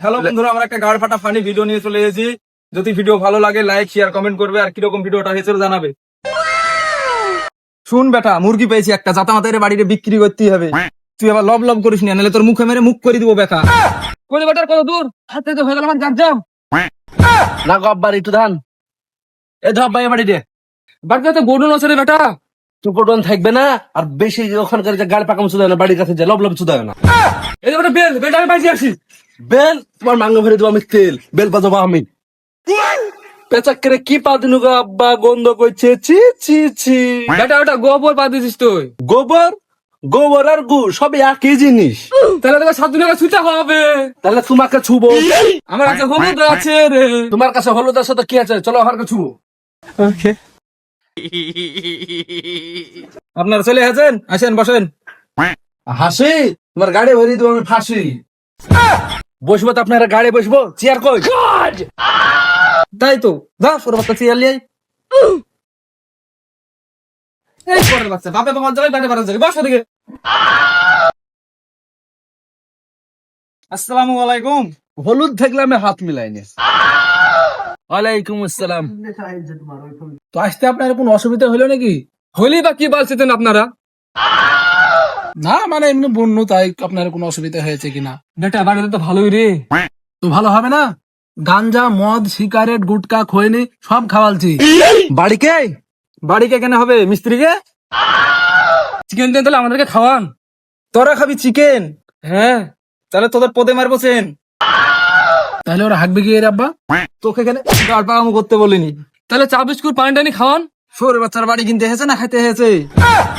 Hello বন্ধুরা আমরা একটা গাড় ফাটা ফানি ভিডিও নিয়ে চলে এসেছি। যদি ভিডিও ভালো লাগে লাইক শেয়ার কমেন্ট করবে আর কীরকম ভিডিওটা হয়েছে জানাবে। শুন বেটা মুরগি পেয়েছি একটা জাতা মাতারে বাড়িতে বিক্রি করতেই হবে। তুই আবার লব লব করিস না নাহলে তোর মুখে মেরে মুখ করে দিব বেটা। কই বেটার কত দূর? হাতে তো হয়ে গেল আমার যাম না গব্বার একটু ধান। এ ধর ভাই বাড়ি দে বাড়িতে তো গোডন আছে রে বেটা। তুই কোটন থাকবে না আর বেশি ওখানকার যে গাড়ি পাকাম চুদায় না বাড়ির কাছে যে লব লব চুদায় না। এই বেটা বেল বেলটা আমি পাইছি আসি। বেল তোমার মাঙ্গ ভরে দেবো আমি তেল। বেল বাজাবো আমি। পেঁচা করে কি পা দিনু গো আব্বা? গন্ধ করছে। ছি ছি ছি। বেটা ওটা গোবর পা দিছিস তুই। গোবর? গোবর আর গু সব একই জিনিস। তাহলে তোকে সাত দিন আগে ছুটা হবে তাহলে তোমাকে ছুবো। আমার কাছে হলুদ আছে রে। তোমার কাছে হলুদ আছে তো কি আছে? চলো আমার কাছে ছুবো। আপনারা চলে আসেন? আসেন বসেন। হাসি? তোমার গাড়ি ভরে দেবো আমি ফাঁসি। বসবো তো আপনারা গাড়ি বসবো? চেয়ার কই? তাই তো। যা সরে বাচ্চা চেয়ার লিয়ে এই পরের বাচ্চা বাপে বাবার যাবে বাইরে বাড়া যাবে বস ওদিকে। আসসালামু আলাইকুম। হলুদ থাকলে আমি হাত মিলাইনি ওয়ালাইকুম আসসালাম। তো আসতে আপনার কোনো অসুবিধা হলো নাকি? হলি বা কি বলছেন আপনারা? না মানে এমনি বন্য তাই আপনার কোনো অসুবিধা হয়েছে কিনা? বেটা বাড়িতে তো ভালোই রে। তো ভালো হবে না? গাঞ্জা মদ সিগারেট গুটকা খৈনি সব খাওয়ালছি। বাড়িকে বাড়িকে কেন হবে? মিস্ত্রিকে? চিকেন দেন তাহলে আমাদেরকে খাওয়ান। তোরা খাবি চিকেন? হ্যাঁ তাহলে তোদের পদে মারবো চেন। তাহলে ওরা হাঁকবে কি এর আব্বা? তোকে এখানে গাড় পাকামো করতে বলিনি। তাহলে চা বিস্কুট পানি টানি খাওয়ান। সরে বাচ্চার বাড়ি কিনতে এসেছে না খাইতে এসেছে?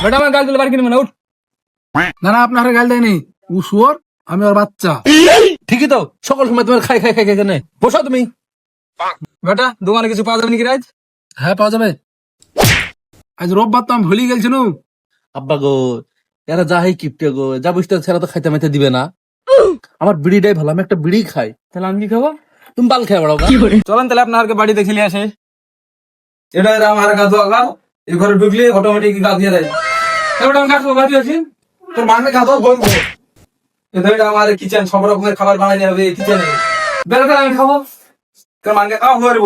বেটা আমার গাল দিলে বাড়ি কিনবে না উঠ। না না আপনার গাল দেয়নি। ও শুয়োর আমি ওর বাচ্চা। ঠিকই তো সকল সময় তোমার খাই খাই খাই খাই কেন বসো তুমি। বেটা দোকানে কিছু পাওয়া যাবে নাকি রাজ? হ্যাঁ পাওয়া যাবে। আজ রোববার তো আমি ভুলে গেছিল আব্বা গো এরা যা হাই কিপটে গো যা বুঝতে সেরা তো খাইতে মাইতে দিবে না। আমার বিড়িটাই ভালো আমি একটা বিড়ি খাই। তাহলে আমি কি খাব? তুমি বাল খাই বেড়াও চলেন তাহলে আপনার বাড়ি দেখে নিয়ে আসে। এটা এরা আমার গাছ গাও এই ঘরে ঢুকলে অটোমেটিক গাছ দিয়ে দেয়। এবার আমি গাছ গাছ আছি তোর গাছ বলব এটা এটা আমার কিচেন সব রকমের খাবার বানাই হবে কিচেনে। বেলা করে আমি খাব। তোর খাওয়া করব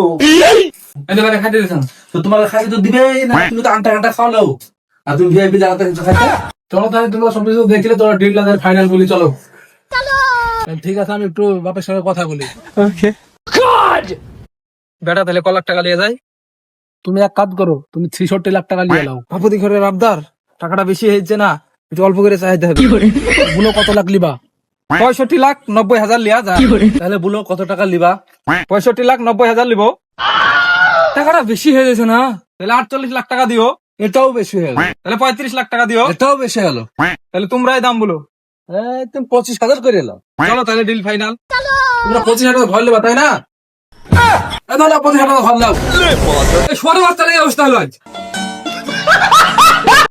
বেলা খাইতে দিতাম তো তোমার খাইতে তো দিবে না তুমি তো আন্টা আন্টা খাওয়ালো আর তুমি ভিআইপি কিছু খাইতে। চলো তাহলে তোমরা সব কিছু দেখলে তোরা ডিল লাগার ফাইনাল বলি চলো। ঠিক আছে আমি একটু বাপের সঙ্গে কথা বলি। ওকে বেটা তাহলে ক লাখ টাকা নিয়ে যায় তুমি এক কাজ করো তুমি ছিষট্টি লাখ টাকা নিয়ে নাও। বাপুদি ঘরের আবদার টাকাটা বেশি হয়েছে না। একটু অল্প করে চাইতে হবে। বুলো কত লাখ লিবা? পঁয়ষট্টি লাখ নব্বই হাজার লিয়া যা। তাহলে বুলো কত টাকা লিবা? পঁয়ষট্টি লাখ নব্বই হাজার লিব। টাকাটা বেশি হয়ে গেছে না। তাহলে আটচল্লিশ লাখ টাকা দিও। এটাও বেশি হয়ে গেল। তাহলে পঁয়ত্রিশ লাখ টাকা দিও। এটাও বেশি হলো তাহলে তোমরাই দাম বলো। এই, তুমি পঁচিশ হাজার করে এলো চলো তাহলে ডিল ফাইনাল তোমরা পঁচিশ হাজার ঘর নেবা তাই না? দাও, পঁচিশ হাজার ঘর দাও সরে বাচ্চা লেগে অবস্থা হলো আজ।